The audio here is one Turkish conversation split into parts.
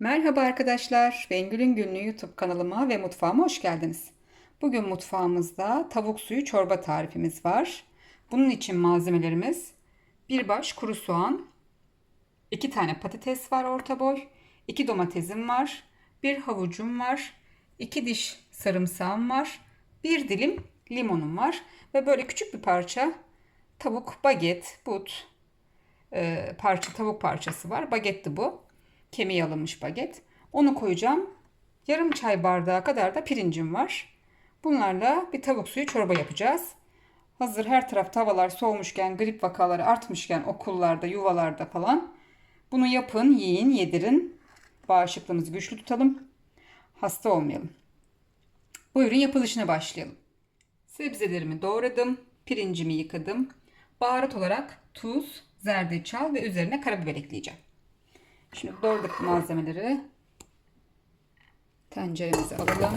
Merhaba arkadaşlar, Bengül'ün Günlüğü YouTube kanalıma ve mutfağıma hoş geldiniz. Bugün mutfağımızda tavuk suyu çorba tarifimiz var. Bunun için malzemelerimiz bir baş kuru soğan, iki tane patates var orta boy, iki domatesim var, bir havucum var, iki diş sarımsağım var, bir dilim limonum var ve böyle küçük bir parça tavuk, baget, but, e, parça tavuk parçası var. Bagetti bu. Kemiği alınmış baget. Onu koyacağım. Yarım çay bardağı kadar da pirincim var. Bunlarla bir tavuk suyu çorba yapacağız. Hazır her taraf havalar soğumuşken, grip vakaları artmışken okullarda, yuvalarda falan bunu yapın, yiyin, yedirin. Bağışıklığımızı güçlü tutalım. Hasta olmayalım. Buyurun yapılışına başlayalım. Sebzelerimi doğradım. Pirincimi yıkadım. Baharat olarak tuz, zerdeçal ve üzerine karabiber ekleyeceğim. Şimdi doğradık malzemeleri tenceremize alalım.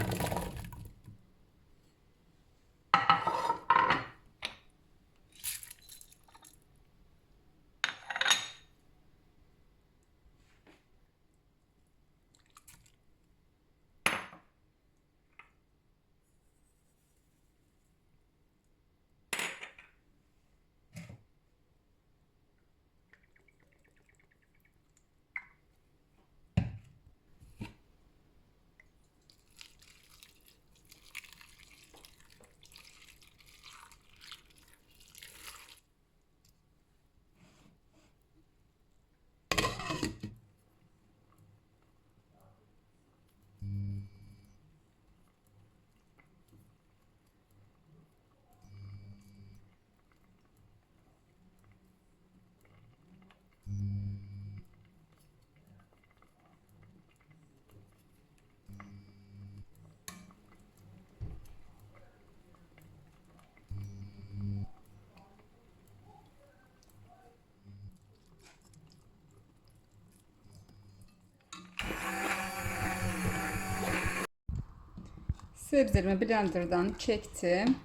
Sebzelerimi blenderdan çektim.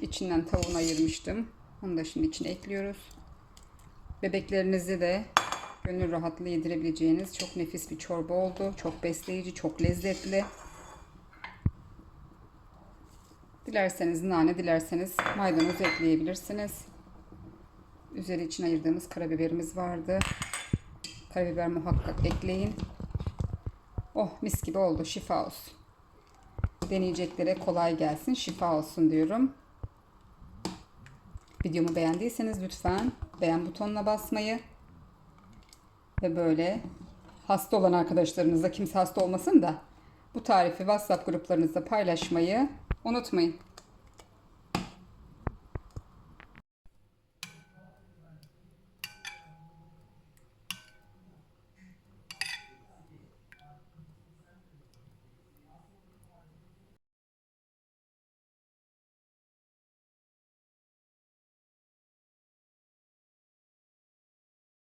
İçinden tavuğunu ayırmıştım. Onu da şimdi içine ekliyoruz. Bebeklerinizi de gönül rahatlığı yedirebileceğiniz çok nefis bir çorba oldu. Çok besleyici, çok lezzetli. Dilerseniz nane, dilerseniz maydanoz ekleyebilirsiniz. Üzeri için ayırdığımız karabiberimiz vardı. Karabiber muhakkak ekleyin. Oh mis gibi oldu. Şifa olsun. Deneyeceklere kolay gelsin. Şifa olsun diyorum. Videomu beğendiyseniz lütfen beğen butonuna basmayı ve böyle hasta olan arkadaşlarınızla kimse hasta olmasın da bu tarifi WhatsApp gruplarınızda paylaşmayı unutmayın.